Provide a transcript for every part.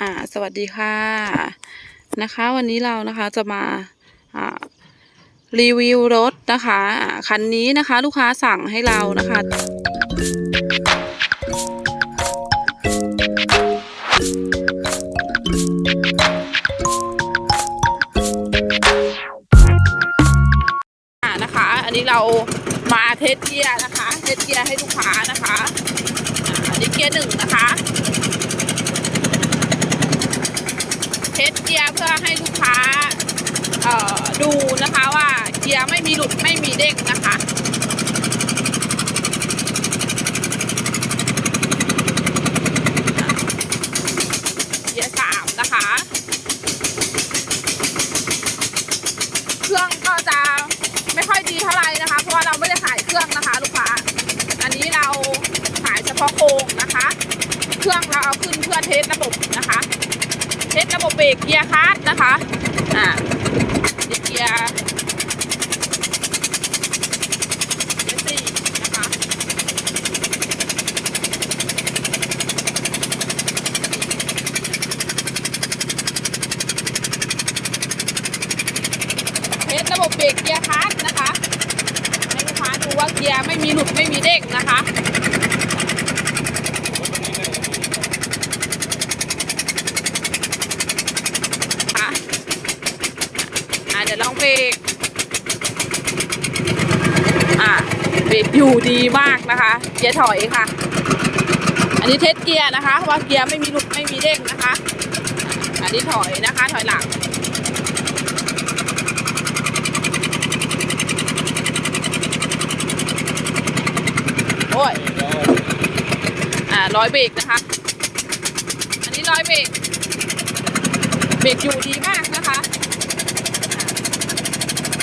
อ่าสวัสดีค่ะนะคะ วันนี้เรานะคะจะมาอ่ารีวิวรถนะคะอ่าคันนี้นะคะ ลูกค้าสั่งให้เรานะคะอ่านะคะ อันนี้เรามาเทสเกียร์นะคะ เทสเกียร์ให้ลูกค้านะคะอันนี้เกียร์หนึ่งนะคะ เทสเกียร์เพื่อให้ลูกค้าดูนะคะว่าเกียร์ไม่มีหลุดไม่มีเด้งนะคะเกียร์สามนะคะ เครื่องก็จะไม่ค่อยดีเท่าไหร่นะคะ เพราะว่าเราไม่ได้ขายเครื่องนะคะ ลูกค้า อันนี้เราขายเฉพาะโครงนะคะ เครื่องเราเอาขึ้นเพื่อเทสระบบนะคะ เทสระบบเบรกเกียร์คาร์ดนะคะอ่าเกียร์เกียร์สี่นะคะเทสระบบเบรกเกียร์คาร์ดนะคะให้ลูกค้าดูว่าเกียร์ไม่มีหลุดไม่มีเด้งนะคะอ่า เบรกอ่าเบรกอยู่ดีมากนะคะเกียร์ถอยค่ะ อันนี้เทสเกียร์นะคะว่าเกียร์ไม่มีหลุดไม่มีเด้งนะคะ อันนี้ถอยนะคะ ถอยหลังโอ้ยอ่าร้อยเบรกนะคะ อันนี้ร้อยเบรกเบรกอยู่ดีมาก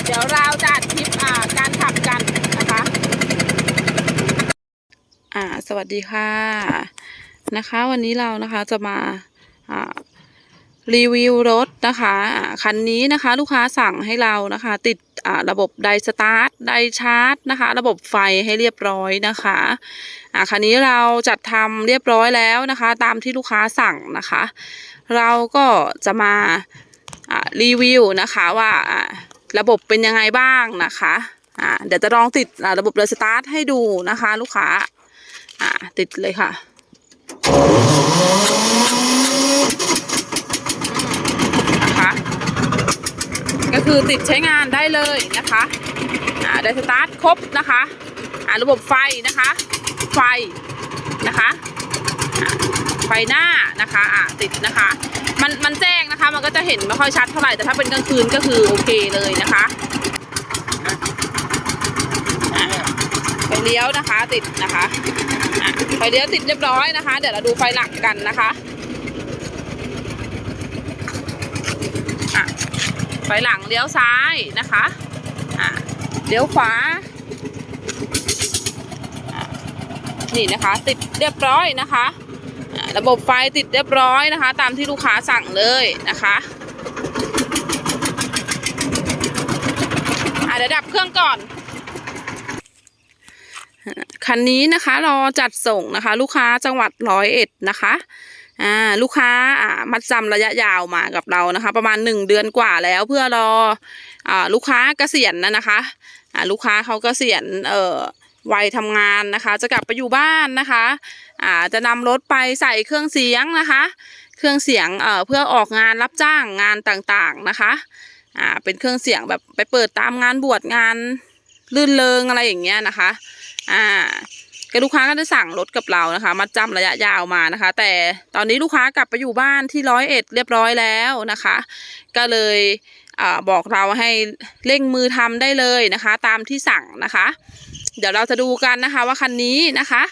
เดี๋ยวเราจะอัดคลิปอ่าการขับกันนะคะ อ่าสวัสดีค่ะนะคะ วันนี้เรานะคะจะมาอ่ารีวิวรถนะคะคันนี้นะคะ ลูกค้าสั่งให้เรานะคะ ติดอ่าระบบไดสตาร์ทไดชาร์จนะคะ ระบบไฟให้เรียบร้อยนะคะอ่าคันนี้เราจัดทำเรียบร้อยแล้วนะคะ ตามที่ลูกค้าสั่งนะคะ เราก็จะมาอ่ารีวิวนะคะว่า ระบบเป็นยังไงบ้างนะคะอ่าเดี๋ยวจะลองติดระบบเรสตาร์ทให้ดูนะคะ ลูกค้าอ่าติดเลยค่ะนะคะก็คือติดใช้งานได้เลยนะคะอ่าได้สตาร์ทครบนะคะอ่าระบบไฟนะคะ ไฟนะคะ ไฟหน้านะคะอ่าติดนะคะ มันมันแจ้งนะคะ มันก็จะเห็นไม่ค่อยชัดเท่าไหร่แต่ถ้าเป็นกลางคืนก็คือโอเคเลยนะคะไฟเลี้ยวนะคะติดนะคะไฟเลี้ยวติดเรียบร้อยนะคะ เดี๋ยวเราดูไฟหลังกันนะคะไฟหลังเลี้ยวซ้ายนะคะอะเลี้ยวขวานี่นะคะ ติดเรียบร้อยนะคะ ระบบไฟติดเรียบร้อยนะคะ ตามที่ลูกค้าสั่งเลยนะคะอาเดี๋ยวดับเครื่องก่อน คันนี้นะคะรอจัดส่งนะคะ ลูกค้าจังหวัดร้อยเอ็ดนะคะอ่าลูกค้าอ่ามัดจำระยะยาวมากับเรานะคะ ประมาณหนึ่งเดือนกว่าแล้วเพื่อรออ่าลูกค้าเกษียณนะนะคะอ่าลูกค้าเขาเกษียณเอ่อ วัยทำงานนะคะ จะกลับไปอยู่บ้านนะคะอ่าจะนำรถไปใส่เครื่องเสียงนะคะ เครื่องเสียงเอ่อเพื่อออกงานรับจ้างงานต่างๆนะคะอ่าเป็นเครื่องเสียงแบบไปเปิดตามงานบวชงานลื่นเลงอะไรอย่างเงี้ยนะคะอ่าก็ลูกค้าก็จะสั่งรถกับเรานะคะ มาจำระยะยาวมานะคะ แต่ตอนนี้ลูกค้ากลับไปอยู่บ้านที่ร้อยเอ็ดเรียบร้อยแล้วนะคะ ก็เลยอ่าบอกเราให้เร่งมือทำได้เลยนะคะ ตามที่สั่งนะคะ เดี๋ยวเราจะดูกันนะคะ ว่าคันนี้นะคะ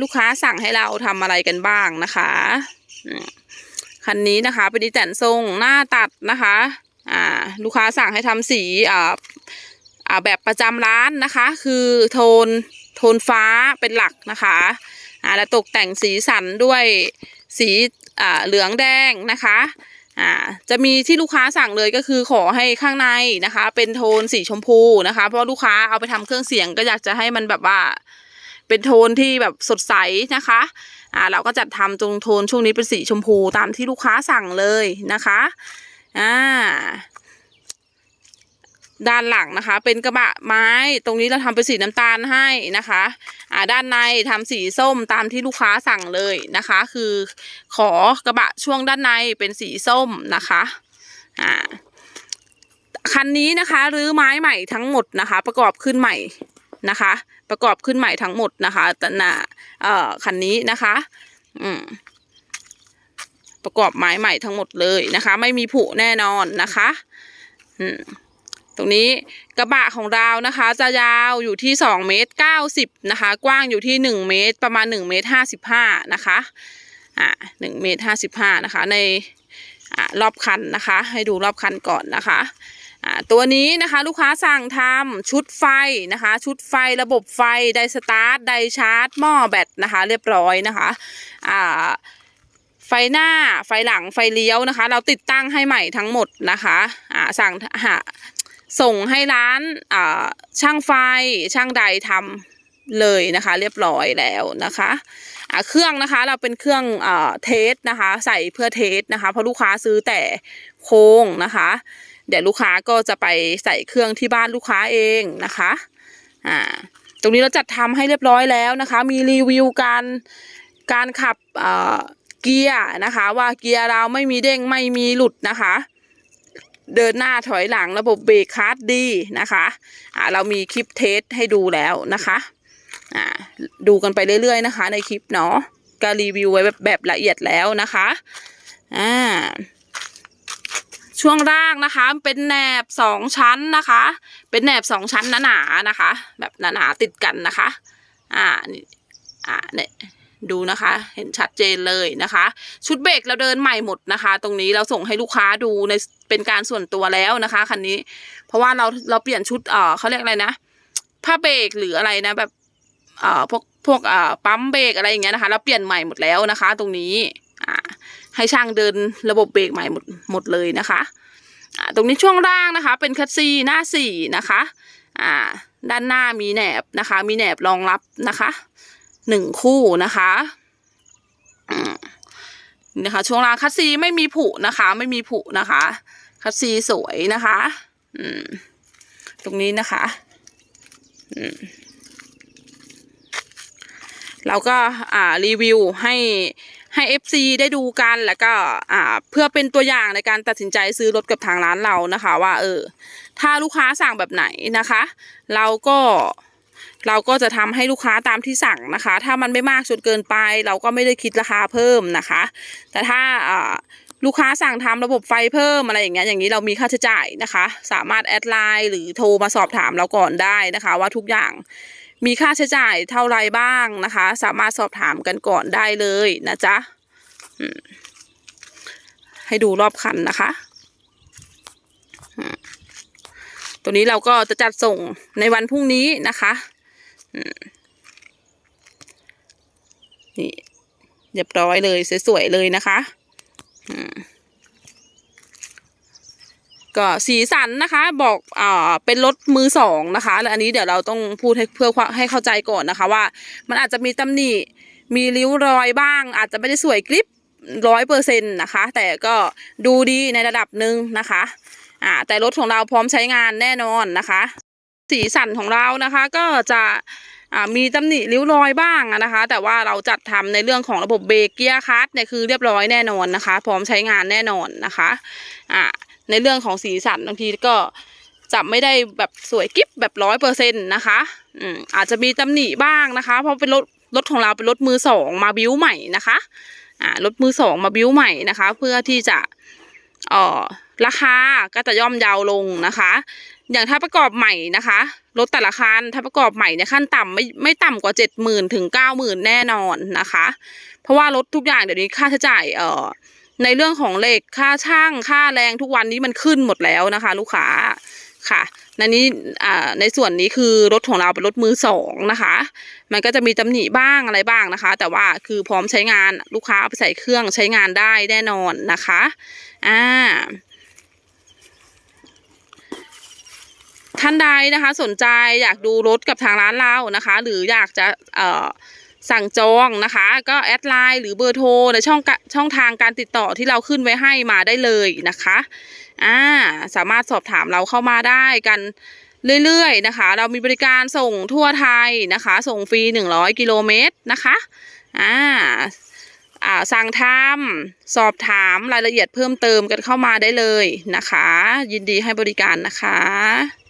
ลูกค้าสั่งให้เราทำอะไรกันบ้างนะคะคันนี้นะคะเป็นดีแตนทรงหน้าตัดนะคะอ่าลูกค้าสั่งให้ทำสีอ่าอ่าแบบประจำร้านนะคะ คือโทนโทนฟ้าเป็นหลักนะคะอ่าแล้วตกแต่งสีสันด้วยสีอ่าเหลืองแดงนะคะ อ่าจะมีที่ลูกค้าสั่งเลยก็คือขอให้ข้างในนะคะ เป็นโทนสีชมพูนะคะ เพราะลูกค้าเอาไปทำเครื่องเสียงก็อยากจะให้มันแบบว่า เป็นโทนที่แบบสดใสนะคะอ่าเราก็จัดทำตรงโทนช่วงนี้เป็นสีชมพูตามที่ลูกค้าสั่งเลยนะคะอ่า ด้านหลังนะคะ เป็นกระบะไม้ ตรงนี้เราทำเป็นสีน้ำตาลให้นะคะอ่าด้านในทำสีส้มตามที่ลูกค้าสั่งเลยนะคะ คือขอกระบะช่วงด้านในเป็นสีส้มนะคะอ่าคันนี้นะคะรื้อไม้ใหม่ทั้งหมดนะคะ ประกอบขึ้นใหม่นะคะ ประกอบขึ้นใหม่ทั้งหมดนะคะแต่น่ะเอ่อคันนี้นะคะอืมประกอบไม้ใหม่ทั้งหมดเลยนะคะ ไม่มีผุแน่นอนนะคะ อืม ตรงนี้กระบะของเรานะคะ จะยาวอยู่ที่สองเมตรเก้าสิบนะคะ กว้างอยู่ที่หนึ่งเมตร ประมาณหนึ่งเมตรห้าสิบห้านะคะอ่าหนึ่งเมตรห้าสิบห้านะคะ ในอ่ารอบคันนะคะ ให้ดูรอบคันก่อนนะคะอ่าตัวนี้นะคะลูกค้าสั่งทำชุดไฟนะคะ ชุดไฟระบบไฟไดสตาร์ทไดชาร์จหม้อแบตนะคะ เรียบร้อยนะคะอ่าไฟหน้าไฟหลังไฟเลี้ยวนะคะ เราติดตั้งให้ใหม่ทั้งหมดนะคะอ่าสั่งหา ส่งให้ร้านช่างไฟช่างใดทำเลยนะคะ เรียบร้อยแล้วนะคะเครื่องนะคะเราเป็นเครื่องเทสนะคะ ใส่เพื่อเทสนะคะเพราะลูกค้าซื้อแต่โค้งนะคะ เดี๋ยวลูกค้าก็จะไปใส่เครื่องที่บ้านลูกค้าเองนะคะอ่าตรงนี้เราจัดทำให้เรียบร้อยแล้วนะคะ มีรีวิวการการขับเกียร์นะคะ ว่าเกียร์เราไม่มีเด้งไม่มีหลุดนะคะ เดินหน้าถอยหลังระบบเบรกคาร์ดดีนะคะอ่าเรามีคลิปเทสให้ดูแล้วนะคะอ่าดูกันไปเรื่อยๆนะคะ ในคลิปเนาะก็รีวิวไว้แบบแบบละเอียดแล้วนะคะอ่าช่วงล่างนะคะเป็นแหนบสองชั้นนะคะ เป็นแหนบสองชั้นหนาๆนะคะ แบบหนาๆติดกันนะคะ อ่านี่อ่าเนี่ย ดูนะคะ เห็นชัดเจนเลยนะคะ ชุดเบรกเราเดินใหม่หมดนะคะ ตรงนี้เราส่งให้ลูกค้าดูในเป็นการส่วนตัวแล้วนะคะคันนี้ เพราะว่าเราเราเปลี่ยนชุดเอ่อเขาเรียกอะไรนะผ้าเบรกหรืออะไรนะแบบเอ่อพวกพวกเอ่อปั๊มเบรกอะไรอย่างเงี้ยนะคะเราเปลี่ยนใหม่หมดแล้วนะคะ ตรงนี้อ่าให้ช่างเดินระบบเบรกใหม่หมดหมดเลยนะคะอ่าตรงนี้ช่วงล่างนะคะ เป็นคัสซีหน้าสี่นะคะอ่าด้านหน้ามีแหนบนะคะ มีแหนบรองรับนะคะ หนึ่งคู่นะคะนะคะ ช่วงล่างคัสซีไม่มีผุนะคะ ไม่มีผุนะคะ คัสซีสวยนะคะตรงนี้นะคะอืมเราก็อ่ารีวิวให้ให้ FC ได้ดูกันแล้วก็อ่าเพื่อเป็นตัวอย่างในการตัดสินใจซื้อรถกับทางร้านเรานะคะ ว่า เออ ถ้าลูกค้าสั่งแบบไหนนะคะ เราก็ เราก็จะทำให้ลูกค้าตามที่สั่งนะคะ ถ้ามันไม่มากจนเกินไป เราก็ไม่ได้คิดราคาเพิ่มนะคะ แต่ถ้าลูกค้าสั่งทำระบบไฟเพิ่มอะไรอย่างเงี้ยอย่างนี้เรามีค่าใช้จ่ายนะคะ สามารถแอดไลน์หรือโทรมาสอบถามเราก่อนได้นะคะ ว่าทุกอย่างมีค่าใช้จ่ายเท่าไรบ้างนะคะ สามารถสอบถามกันก่อนได้เลยนะจ๊ะให้ดูรอบคันนะคะ ตัวนี้เราก็จะจัดส่งในวันพรุ่งนี้นะคะ นี่เรียบร้อยเลย สวย ๆ เลยนะคะก็สีสันนะคะบอกอ่าเป็นรถมือสองนะคะ และอันนี้เดี๋ยวเราต้องพูดให้เพื่อให้เข้าใจก่อนนะคะว่า มันอาจจะมีตำหนิมีริ้วรอยบ้าง อาจจะไม่ได้สวยกริบร้อยเปอร์เซ็นต์นะคะ แต่ก็ดูดีในระดับหนึ่งนะคะอ่าแต่รถของเราพร้อมใช้งานแน่นอนนะคะ สีสันของเรานะคะก็จะมีตำหนิริ้วรอยบ้างนะคะ แต่ว่าเราจัดทำในเรื่องของระบบเบรกเกียร์คลัตช์เนี่ยคือเรียบร้อยแน่นอนนะคะ พร้อมใช้งานแน่นอนนะคะอ่าในเรื่องของสีสันบางทีก็จะไม่ได้แบบสวยกิ๊บแบบร้อยเปอร์เซ็นต์นะคะอืมอาจจะมีตำหนิบ้างนะคะ เพราะเป็นรถรถของเราเป็นรถมือสองมาบิ้วใหม่นะคะอ่ารถมือสองมาบิ้วใหม่นะคะ เพื่อที่จะเอ่อราคาก็จะย่อมเยาวลงนะคะ อย่างถ้าประกอบใหม่นะคะรถแต่ละคันถ้าประกอบใหม่เนี่ยขั้นต่ำไม่ไม่ต่ำกว่าเจ็ดหมื่นถึงเก้าหมื่นแน่นอนนะคะ เพราะว่ารถทุกอย่างเดี๋ยวนี้ค่าใช้จ่ายเอ่อในเรื่องของเหล็กค่าช่างค่าแรงทุกวันนี้มันขึ้นหมดแล้วนะคะ ลูกค้าค่ะในนี้อ่าในส่วนนี้คือรถของเราเป็นรถมือสองนะคะ มันก็จะมีตำหนิบ้างอะไรบ้างนะคะ แต่ว่าคือพร้อมใช้งานลูกค้าเอาไปใส่เครื่องใช้งานได้แน่นอนนะคะ อ่า ท่านใดนะคะ สนใจอยากดูรถกับทางร้านเรานะคะ หรืออยากจะเอ่อสั่งจองนะคะ ก็แอดไลน์หรือเบอร์โทรในช่องช่องทางการติดต่อที่เราขึ้นไว้ให้มาได้เลยนะคะอ่าสามารถสอบถามเราเข้ามาได้กันเรื่อยๆนะคะ เรามีบริการส่งทั่วไทยนะคะ ส่งฟรี 100 กิโลเมตรนะคะอ่าสั่งทำสอบถามรายละเอียดเพิ่มเติมกันเข้ามาได้เลยนะคะ ยินดีให้บริการนะคะ